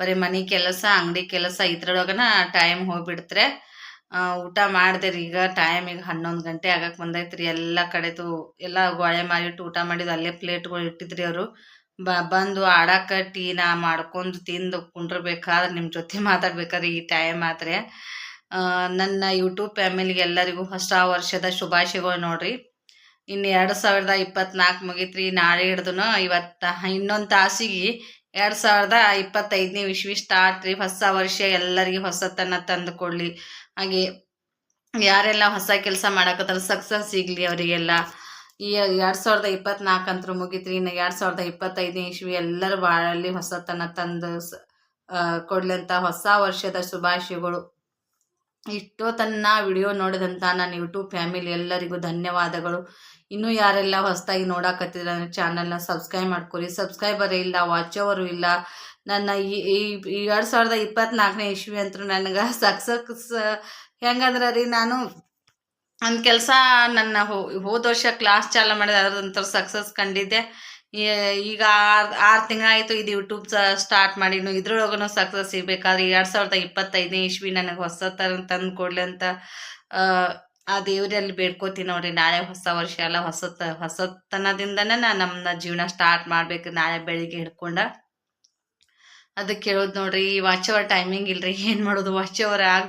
ಬರೀ ಮನೆ ಕೆಲಸ, ಅಂಗಡಿ ಕೆಲಸ ಇದ್ರೊಳಗನ ಟೈಮ್ ಹೋಗ್ಬಿಡ್ತ್ರೆ ಊಟ ಮಾಡಿದೆ ರೀ. ಈಗ ಟೈಮ್ ಈಗ ಹನ್ನೊಂದು ಗಂಟೆ ಆಗಕ್ಕೆ ಬಂದೈತ್ರಿ ಎಲ್ಲ ಕಡೆದು ಎಲ್ಲ ಗೋಳೆ ಮಾಡಿಟ್ಟು ಊಟ ಮಾಡಿದ್ದು ಅಲ್ಲೇ ಪ್ಲೇಟ್ಗಳು ಇಟ್ಟಿದ್ರಿ ಅವರು. ಬ, ಬಂದು ಆಡಾಕ ಟೀನ ಮಾಡ್ಕೊಂಡು ತಿಂದು ಕುಂಡ್ರಬೇಕಾದ್ರೆ ನಿಮ್ಮ ಜೊತೆ (laughs) ಮಾತಾಡ್ಬೇಕಾದ್ರೆ ಈ ಟೈಮ್ ಆದರೆ. ನನ್ನ ಯೂಟ್ಯೂಬ್ ಫ್ಯಾಮಿಲಿಗೆ ಎಲ್ಲರಿಗೂ ಹೊಸ ವರ್ಷದ ಶುಭಾಶಯಗಳು ನೋಡ್ರಿ. ಇನ್ನು ಎರಡು ಸಾವಿರದ ಇಪ್ಪತ್ನಾಲ್ಕು ಮುಗೀತ್ರಿ. ನಾಳೆ ಹಿಡ್ದು ಇವತ್ತು, ಇನ್ನೊಂದು ತಾಸಿಗೆ ಎರಡು ಸಾವಿರದ ಇಪ್ಪತ್ತೈದನೇ ಇಸ್ವಿ ಸ್ಟಾರ್ಟ್ ರೀ. ಹೊಸ ವರ್ಷ ಎಲ್ಲರಿಗೂ ಹೊಸತನ ತಂದು ಕೊಡಲಿ ಹಾಗೆ ಯಾರೆಲ್ಲ ಹೊಸ ಕೆಲಸ ಮಾಡಕತ್ತಾರ ಸಕ್ಸಸ್ ಸಿಗಲಿ ಅವರಿಗೆಲ್ಲ. ಈ ಎರಡು ಸಾವಿರದ ಇಪ್ಪತ್ನಾಲ್ಕು ಮುಗಿತ್ರಿ. ಇನ್ನು ಎರಡು ಸಾವಿರದ ಇಪ್ಪತ್ತೈದನೇ ಇಸ್ವಿ ಎಲ್ಲರ ಬಾಳಲ್ಲಿ ಹೊಸತನ ತಂದು ಸ- ಕೊಡ್ಲಿ ಅಂತ ಹೊಸ ವರ್ಷದ ಶುಭಾಶಯಗಳು. ಇಷ್ಟೊತ್ತನ್ನ ವಿಡಿಯೋ ನೋಡಿದಂಥ ನನ್ನ ಯೂಟ್ಯೂಬ್ ಫ್ಯಾಮಿಲಿ ಎಲ್ಲರಿಗೂ ಧನ್ಯವಾದಗಳು. ಇನ್ನೂ ಯಾರೆಲ್ಲ ಹೊಸದಾಗಿ ನೋಡಕತ್ತಿದ್ರ ಚಾನಲ್ನ ಸಬ್ಸ್ಕ್ರೈಬ್ ಮಾಡ್ಕೊರಿ ಸಬ್ಸ್ಕ್ರೈಬರೇ ಇಲ್ಲ, ವಾಚೋವರು ಇಲ್ಲ. ನನ್ನ ಈ ಎರಡು ಸಾವಿರದ ಇಪ್ಪತ್ನಾಲ್ಕನೇ ಇಶ್ವಿ ಅಂತೂ ನನಗೆ (laughs) ಸಕ್ಸಸ್, ಹೆಂಗಂದ್ರೆ ರೀ ನಾನು ಒಂದು ಕೆಲಸ ನನ್ನ ಹೋದ ವರ್ಷ ಕ್ಲಾಸ್ ಚಾಲು ಮಾಡಿದೆ ಅದ್ರಂತರ ಸಕ್ಸಸ್ ಕಂಡಿದ್ದೆ. ಈಗ ಆರು ಆರು ತಿಂಗಳಾಯಿತು ಇದು ಯೂಟ್ಯೂಬ್ ಸ್ಟಾರ್ಟ್ ಮಾಡಿನು ಇದ್ರೊಳಗೂ ಸಕ್ಸಸ್ ಸಿಗಬೇಕಾದ್ರೆ ಎರಡು ಸಾವಿರದ ಇಪ್ಪತ್ತೈದನೇ ಇಸ್ವಿ ನನಗೆ ಹೊಸ ಥರ ತಂದು ಕೊಡಲಿ ಅಂತ ಆ, ದೇವರಲ್ಲಿ ಬೇಡ್ಕೋತೀನಿ ನೋಡ್ರಿ. ನಾಳೆ ಹೊಸ ವರ್ಷ ಎಲ್ಲ ಹೊಸತ ಹೊಸತನದಿಂದನೇ ನಾನು ನಮ್ಮನ್ನ ಜೀವನ ಸ್ಟಾರ್ಟ್ ಮಾಡ್ಬೇಕು. ನಾಳೆ ಬೆಳಿಗ್ಗೆ ಹಿಡ್ಕೊಂಡ. ಅದಕ್ಕೆ ಕೇಳೋದು ನೋಡ್ರಿ ಈ ವಾಚ್ ಅವರ್ ಟೈಮಿಂಗ್ ಇಲ್ರಿ. ಏನು ಮಾಡೋದು? ವಾಚ್ ಅವರ್ ಆಗ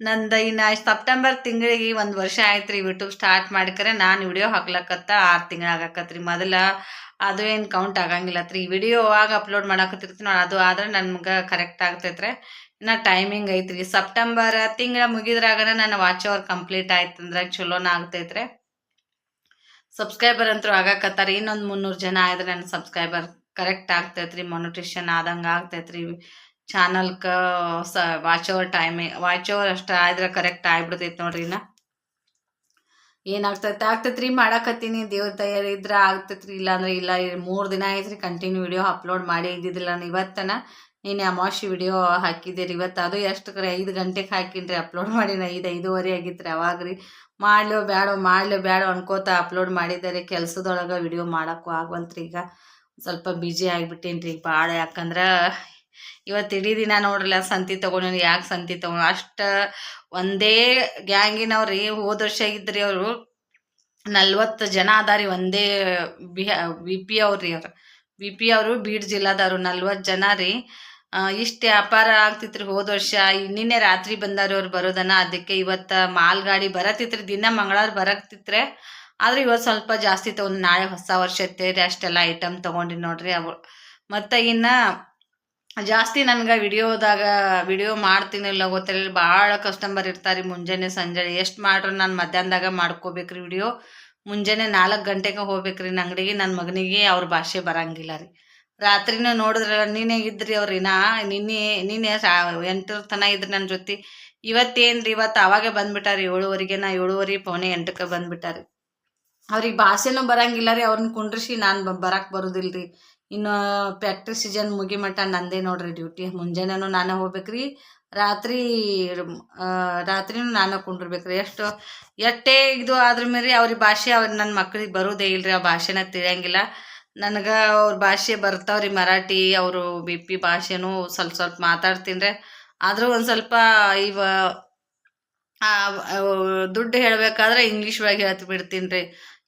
ನಂದು ಇನ್ನು ಸೆಪ್ಟೆಂಬರ್ ತಿಂಗಳಿಗೆ ಒಂದು ವರ್ಷ ಆಯ್ತು ರೀ ಯೂಟ್ಯೂಬ್ ಸ್ಟಾರ್ಟ್ ಮಾಡಿಕರೆ. ನಾನು ವಿಡಿಯೋ ಹಾಕ್ಲಕತ್ತ ಆರು ತಿಂಗಳು ಆಗಾಕತ್ರಿ. ಮೊದಲ ಅದು ಏನು ಕೌಂಟ್ ಆಗಂಗಿಲ್ಲ. ರೀ ವಿಡಿಯೋ ಆಗ ಅಪ್ಲೋಡ್ ಮಾಡಕತ್ತಿರ್ತೀನಿ ನೋಡಿ ಅದು ಆದ್ರೆ ನನ್ಗೆ ಕರೆಕ್ಟ್ ಆಗ್ತೈತ್ರಿ. ಇನ್ನು ಟೈಮಿಂಗ್ ಐತ್ರಿ. ಸೆಪ್ಟೆಂಬರ್ ತಿಂಗಳ ಮುಗಿದ್ರಾಗನ ನನ್ನ ವಾಚ್ ಅವರ್ ಕಂಪ್ಲೀಟ್ ಆಯ್ತಂದ್ರೆ ಚಲೋನ ಆಗ್ತೈತ್ರಿ. ಸಬ್ಸ್ಕ್ರೈಬರ್ ಅಂತೂ ಆಗಾಕತ್ತಾರ. ಇನ್ನೊಂದು ಮುನ್ನೂರು ಜನ ಆದ್ರೆ ನನ್ನ ಸಬ್ಸ್ಕ್ರೈಬರ್ ಕರೆಕ್ಟ್ ಆಗ್ತೈತ್ರಿ. ಮೊನಿಟೇಷನ್ ಆದಂಗೆ ಆಗ್ತೈತ್ರಿ. ಚಾನಲ್ಕ ಸ watch hour timing watch hour ಅಷ್ಟು ಆದ್ರೆ ಕರೆಕ್ಟ್ ಆಗ್ಬಿಡ್ತೈತೆ ನೋಡ್ರಿ ಇನ್ನ. ಏನಾಗ್ತೈತೆ? ಆಗ್ತೈತ್ರಿ, ಮಾಡಾಕತ್ತೀನಿ. ದೇವ್ರ ತಯಾರಿ ಇದ್ರೆ ಆಗ್ತೈತ್ರಿ. ಇಲ್ಲಾಂದ್ರೆ ಇಲ್ಲ ಮೂರು ದಿನ ಆಯ್ತ್ರಿ ಕಂಟಿನ್ಯೂ ವಿಡಿಯೋ ಅಪ್ಲೋಡ್ ಮಾಡಿ ಇದ್ದಿದ್ದಿಲ್ಲ ನಾನು ಇವತ್ತನ. ನೀನು ಅಮಾವಾಸ್ಯೆ ವಿಡಿಯೋ ಹಾಕಿದ್ದೀರಿ ಇವತ್ತು. ಅದು ಎಷ್ಟು ಕರೆ? ಐದು ಗಂಟೆಗೆ ಹಾಕಿನ್ರಿ ಅಪ್ಲೋಡ್ ಮಾಡಿನ. ಐದು, ಐದೂವರೆ ಆಗಿತ್ತು ರೀ ಮಾಡ್ಲೋ ಬ್ಯಾಡೋ ಮಾಡ್ಲೋ ಬ್ಯಾಡೋ ಅನ್ಕೋತ ಅಪ್ಲೋಡ್ ಮಾಡಿದ್ದಾರೆ. ಕೆಲಸದೊಳಗೆ ವಿಡಿಯೋ ಮಾಡೋಕ್ಕೂ ಆಗವಲ್ತ್ರಿ ಈಗ. ಸ್ವಲ್ಪ ಬ್ಯುಸಿ ಆಗಿಬಿಟ್ಟೇನ್ರಿ ರೀ ಭಾಳ ಯಾಕಂದ್ರೆ ಇವತ್ತು ಇಡೀ ದಿನ ನೋಡ್ರಲ್ಲ, ಸಂತಿ ತೊಗೊಂಡು ಯಾಕೆ ಸಂತಿ ತೊಗೊಂಡು ಅಷ್ಟು ಒಂದೇ ಗ್ಯಾಂಗಿನವ್ರಿ ಹೋದ ವರ್ಷ ಇದ್ರಿ ಅವರು, ನಲ್ವತ್ತು ಜನ ಅದಾರಿ ಒಂದೇ ಬಿ ಪಿ ಅವ್ರಿ ಅವ್ರು. ವಿ ಪಿ ಅವರು, ಬೀಡ್ ಜಿಲ್ಲಾದವ್ರು, ನಲ್ವತ್ತು ಜನ ರೀ. ಇಷ್ಟು ವ್ಯಾಪಾರ ಆಗ್ತಿತ್ರಿ ಹೋದ ವರ್ಷ. ನಿನ್ನೆ ರಾತ್ರಿ ಬಂದಾರ ಅವ್ರು ಬರೋದನ್ನ. ಅದಕ್ಕೆ ಇವತ್ತು ಮಾಲ್ ಗಾಡಿ ಬರತ್ತಿತ್ರಿ. ದಿನ ಮಂಗಳವಾರ ಬರತ್ತಿತ್ರೆ ಆದ್ರೆ ಇವತ್ತು ಸ್ವಲ್ಪ ಜಾಸ್ತಿ ತೊಗೊಂಡು ನಾಳೆ ಹೊಸ ವರ್ಷ ಅಷ್ಟೆಲ್ಲ ಐಟಮ್ ತೊಗೊಂಡಿ ನೋಡ್ರಿ ಅವು ಮತ್ತು ಇನ್ನು ಜಾಸ್ತಿ ನನ್ಗೆ ವಿಡಿಯೋದಾಗ, ವಿಡಿಯೋ ಮಾಡ್ತೀನಿಲ್ಲ ಗೊತ್ತಿಲ್ಲ. ಭಾಳ ಕಸ್ಟಮರ್ ಇರ್ತಾರೆ ಮುಂಜಾನೆ, ಸಂಜೆ. ಎಷ್ಟು ಮಾಡ್ರು ನಾನು ಮಧ್ಯಾಹ್ನದಾಗ ಮಾಡ್ಕೋಬೇಕ್ರಿ ವಿಡಿಯೋ? ಮುಂಜಾನೆ ನಾಲ್ಕು ಗಂಟೆಗೆ ಹೋಗ್ಬೇಕ್ರಿ. ನನ್ನ ಅಂಗಡಿಗೆ ನನ್ನ ಮಗನಿಗೆ ಅವ್ರ ಭಾಷೆ ಬರಂಗಿಲ್ಲ ರೀ. ರಾತ್ರಿನೂ ನೋಡಿದ್ರಲ್ಲ, ನೀನೇ ಇದ್ರಿ ನಾ ನಿನ್ನೆ ನೀನೆ ರಾ- ಎಂಟರ ತನ ಇದ್ರಿ ನನ್ನ ಜೊತೆ. ಇವತ್ತೇನ್ರಿ ಇವತ್ತು ಅವಾಗೆ ಬಂದ್ಬಿಟ್ಟಾರಿ. ಏಳುವರೆಗೆ ನಾ ಏಳುವರೆ, ಪೌನೆ ಎಂಟಕ್ಕೆ ಬಂದ್ಬಿಟ್ಟಾರಿ. ಅವ್ರಿಗೆ ಭಾಷೆನೂ ಬರಂಗಿಲ್ಲ ರೀ. ಅವ್ರನ್ನ ಕುಂಡ್ರಿಸಿ ನಾನು ಬರಕ್ಕೆ ಬರೋದಿಲ್ರಿ. ಇನ್ನು ಫ್ಯಾಕ್ಟ್ರಿ ಸೀಸನ್ ಮುಗಿ ಮಟ್ಟ ನಂದೇ ನೋಡ್ರಿ ಡ್ಯೂಟಿ ಮುಂಜಾನೆನೂ ನಾನೇ ಹೋಗ್ಬೇಕ್ರಿ. ರಾತ್ರಿ ರಾತ್ರಿನೂ ನಾನೇ ಕುಂಡಿರ್ಬೇಕ್ರಿ ಎಷ್ಟು, ಎಷ್ಟೇ ಇದು ಆದ್ರ ಮೇಲೆ ಅವ್ರಿಗೆ ಭಾಷೆ ಅವ್ರ ನನ್ನ ಮಕ್ಳಿಗೆ ಬರೋದೇ ಇಲ್ರಿ. ಆ ಭಾಷೆನ ತಿಳಿಯಂಗಿಲ್ಲ. ನನಗೆ ಅವ್ರ ಭಾಷೆ ಬರ್ತಾವ್ರಿ ಮರಾಠಿ, ಅವರು ಬಿ ಪಿ ಭಾಷೆನೂ ಸ್ವಲ್ಪ ಸ್ವಲ್ಪ ಮಾತಾಡ್ತೀನಿ ಆದರೂ ಒಂದು ಸ್ವಲ್ಪ ಇವ ದುಡ್ಡು ಹೇಳಬೇಕಾದ್ರೆ ಇಂಗ್ಲೀಷ್ ಒಳಗೆ ಹೇಳ್ತಿ ಬಿಡ್ತೀನಿ ರೀ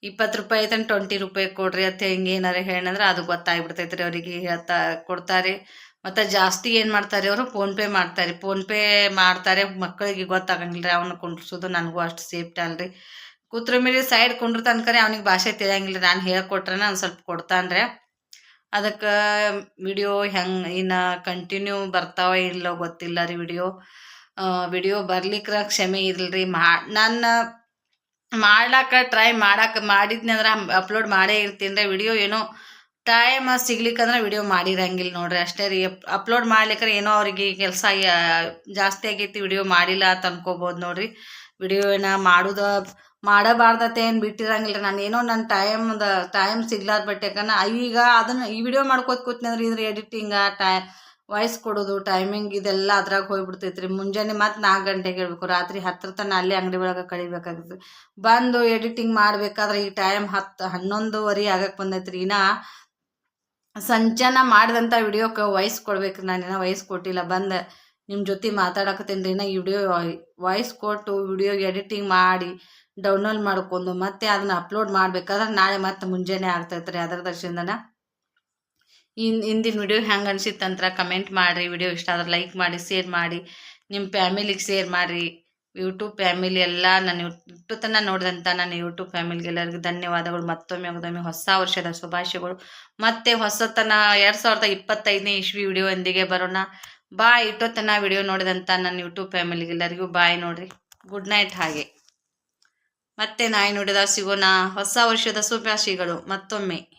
ಇಪ್ಪತ್ತು ರೂಪಾಯಿ ಐತನ್ ಟ್ವೆಂಟಿ ರೂಪಾಯಿ ಕೊಡ್ರಿ ಅಂತ ಹಿಂಗೆ ಏನಾರ ಹೇಳಂದ್ರೆ ಅದು ಗೊತ್ತಾಗ್ಬಿಡ್ತೈತೆ ರೀ ಅವರಿಗೆ ಹೇಳ್ತಾ ಕೊಡ್ತಾರೆ. ಮತ್ತು ಜಾಸ್ತಿ ಏನು ಮಾಡ್ತಾರೆ ಅವರು? ಫೋನ್ಪೇ ಮಾಡ್ತಾರೆ. ಫೋನ್ಪೇ ಮಾಡ್ತಾರೆ. ಮಕ್ಕಳಿಗೆ ಗೊತ್ತಾಗಂಗಿಲ್ಲ ರೀ ಅವನ್ನ ಕುಂಡ್ರಿಸೋದು ನನಗೂ ಅಷ್ಟು ಸೇಫ್ಟಿ ಅಲ್ರಿ. ಕೂತ್ರ ಮೇಲೆ ಸೈಡ್ ಕುಂಡ್ರ ಕರೆ ಅವ್ನಿಗೆ ಭಾಷೆ ತಿಳಿಯಂಗಿಲ್ಲ ನಾನು ಹೇಳ್ಕೊಟ್ರೆ ಒಂದು ಸ್ವಲ್ಪ ಕೊಡ್ತಾನೆ ರೀ ಅದಕ್ಕೆ ವಿಡಿಯೋ ಹೆಂಗೆ ಇನ್ನು ಕಂಟಿನ್ಯೂ ಬರ್ತಾವ ಇಲ್ಲೋ ಗೊತ್ತಿಲ್ಲ ರೀ ವಿಡಿಯೋ ವಿಡಿಯೋ ಬರ್ಲಿಕ್ರ ಕ್ಷಮೆ ಇರಲ್ರಿ ಮಾ, ನನ್ನ ಮಾಡ್ಲಾಕ ಟ್ರೈ ಮಾಡಕ್ಕೆ ಮಾಡಿದ್ನಿ ಅಂದ್ರೆ ಅಪ್ಲೋಡ್ ಮಾಡೇ ಇರ್ತೀನಿ ವಿಡಿಯೋ ಏನೋ ಟೈಮ್ ಸಿಗ್ಲಿಕ್ಕಂದ್ರೆ ವಿಡಿಯೋ ಮಾಡಿರಂಗಿಲ್ಲ ನೋಡ್ರಿ. ಅಷ್ಟೇ ರೀ ಅಪ್ಲೋಡ್ ಮಾಡ್ಲಿಕ್ಕೆ ಏನೋ ಅವ್ರಿಗೆ ಕೆಲಸ ಜಾಸ್ತಿ ಆಗೈತಿ ವಿಡಿಯೋ ಮಾಡಿಲ್ಲ ಅಂತ ಅನ್ಕೋಬೋದು ನೋಡ್ರಿ. ವಿಡಿಯೋ ಏನ ಮಾಡುದ, ಮಾಡಬಾರ್ದತೆ ಏನು ಬಿಟ್ಟಿರಂಗಿಲ್ಲ ನಾನು ಏನೋ ನನ್ನ ಟೈಮ್ ಟೈಮ್ ಸಿಗ್ಲಾರ್ದ ಬಟ್ಟೆ ಯಾಕಂದ್ರೆ ಈಗ ಅದನ್ನ, ಈ ವಿಡಿಯೋ ಮಾಡ್ಕೋತ ಕೂತ್ನಿ ಅಂದ್ರೆ ಇದ್ರ ಎಡಿಟಿಂಗ ಟೈ ವಾಯ್ಸ್ ಕೊಡೋದು ಟೈಮಿಂಗ್ ಇದೆಲ್ಲ ಅದ್ರಾಗ ಹೋಗ್ಬಿಡ್ತೈತ್ರಿ. ಮುಂಜಾನೆ ಮತ್ತು ನಾಲ್ಕು ಗಂಟೆಗೆ ಹೇಳ್ಬೇಕು. ರಾತ್ರಿ ಹತ್ತರ ತನಕ ಅಲ್ಲೇ ಅಂಗಡಿ ಒಳಗೆ ಕಳಿಬೇಕಾಗುತ್ತೆ ಬಂದು ಎಡಿಟಿಂಗ್ ಮಾಡಬೇಕಾದ್ರೆ ಈ ಟೈಮ್ ಹತ್ತು, ಹನ್ನೊಂದುವರೆ ಆಗಕ್ಕೆ ಬಂದೈತ್ರಿ. ಇನ್ನ ಸಂಜೆನ ಮಾಡಿದಂಥ ವಿಡಿಯೋಕ್ಕೆ ವಾಯ್ಸ್ ಕೊಡ್ಬೇಕು ನಾನೇನೋ ವಾಯ್ಸ್ ಕೊಟ್ಟಿಲ್ಲ. ಬಂದು ನಿಮ್ಮ ಜೊತೆ ಮಾತಾಡಕತ್ತೀನಿ. ರೀ ಈ ವಿಡಿಯೋ ವಾಯ್ಸ್ ಕೊಟ್ಟು ವಿಡಿಯೋ ಎಡಿಟಿಂಗ್ ಮಾಡಿ ಡೌನ್ಲೋಡ್ ಮಾಡ್ಕೊಂಡು ಮತ್ತೆ ಅದನ್ನ ಅಪ್ಲೋಡ್ ಮಾಡ್ಬೇಕಾದ್ರೆ ನಾಳೆ ಮತ್ತೆ ಮುಂಜಾನೆ ಆಗ್ತೈತ್ರಿ ಅದರ ದರ್ಶನದನ ಇನ್ ಇಂದಿನ ವಿಡಿಯೋ ಹೆಂಗೆ ಅನಿಸಿತ್ತಂತ್ರ ಕಮೆಂಟ್ ಮಾಡಿರಿ. ವಿಡಿಯೋ ಇಷ್ಟ ಆದ್ರೆ ಲೈಕ್ ಮಾಡಿ ಶೇರ್ ಮಾಡಿ. ನಿಮ್ಮ ಫ್ಯಾಮಿಲಿಗೆ ಶೇರ್ ಮಾಡಿರಿ. ಯೂಟ್ಯೂಬ್ ಫ್ಯಾಮಿಲಿ ಎಲ್ಲ ನಾನು ಯೂಟ್ಯೂಬ್ ತನಕ ನೋಡಿದಂಥ ನನ್ನ ಯೂಟ್ಯೂಬ್ ಫ್ಯಾಮಿಲಿಗೆ ಎಲ್ಲರಿಗೂ ಧನ್ಯವಾದಗಳು. ಮತ್ತೊಮ್ಮೆ ಮತ್ತೊಮ್ಮೆ ಹೊಸ ವರ್ಷದ ಶುಭಾಶಯಗಳು. ಮತ್ತೆ ಹೊಸತನ ಎರಡು ಸಾವಿರದ ಇಪ್ಪತ್ತೈದನೇ ಇಸ್ವಿ ವಿಡಿಯೋ ಎಂದಿಗೆ ಬರೋಣ. ಬಾಯ್ ಇಟ್ಟೊತ್ತನ ವಿಡಿಯೋ ನೋಡಿದಂಥ ನನ್ನ ಯೂಟ್ಯೂಬ್ ಫ್ಯಾಮಿಲಿಗೆ ಎಲ್ಲರಿಗೂ ಬಾಯ್ ನೋಡ್ರಿ. ಗುಡ್ ನೈಟ್ ಹಾಗೆ. ಮತ್ತೆ ನಾಯಿ ನುಡಿದ ಸಿಗೋಣ. ಹೊಸ ವರ್ಷದ ಶುಭಾಶಯಗಳು. ಮತ್ತೊಮ್ಮೆ.